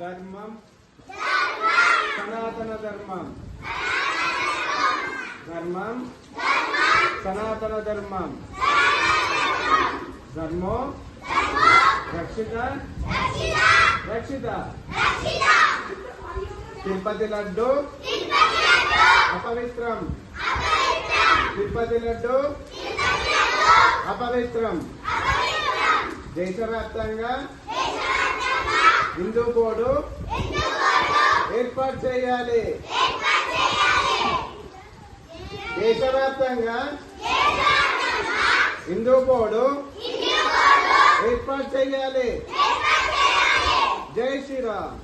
ధర్మం సనాతన ధర్మం ధర్మం సనాతన ధర్మం ధర్మో రక్షిత రక్షిత తిరుపతి లడ్డు అపవిత్రం తిరుపతి లడ్డు అపవిత్రం దేశవ్యాప్తంగా హిందూ బోర్డు ఏర్పాటు చేయాలి. దేశవ్యాప్తంగా హిందూ బోర్డు ఏర్పాటు చేయాలి. జై శ్రీరామ్.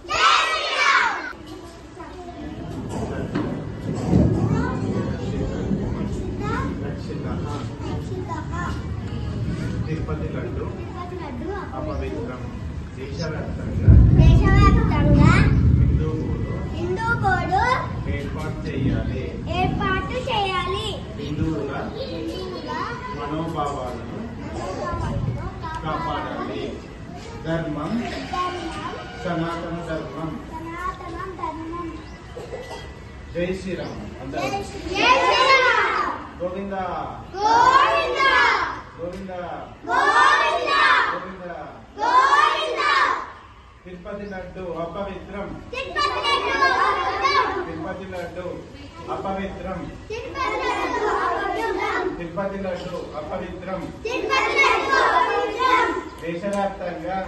తిరుపతి లడ్డు అపవిత్రం. దేశవ్యాప్తంగా హిందూ బోర్డు ఏర్పాటు చేయాలి ఏర్పాటు చేయాలి. హిందువుల మనోభావాలను కాపాడాలి. ధర్మం సనాతన ధర్మం. సనాతనం ధర్మం. జై శ్రీరామ్. అందరూ గోవింద. గోవింద. గోవింద గోవింద గోవింద తిరుపతి లడ్డు అపవిత్రం. తిరుపతి లడ్డు అపవిత్రం. తిరుపతి లడ్డు అపవిత్రం. దేశవ్యాప్తంగా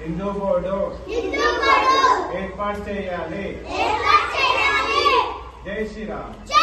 హిందూ బోర్డు ఏర్పాటు చేయాలి. జై శ్రీరామ్.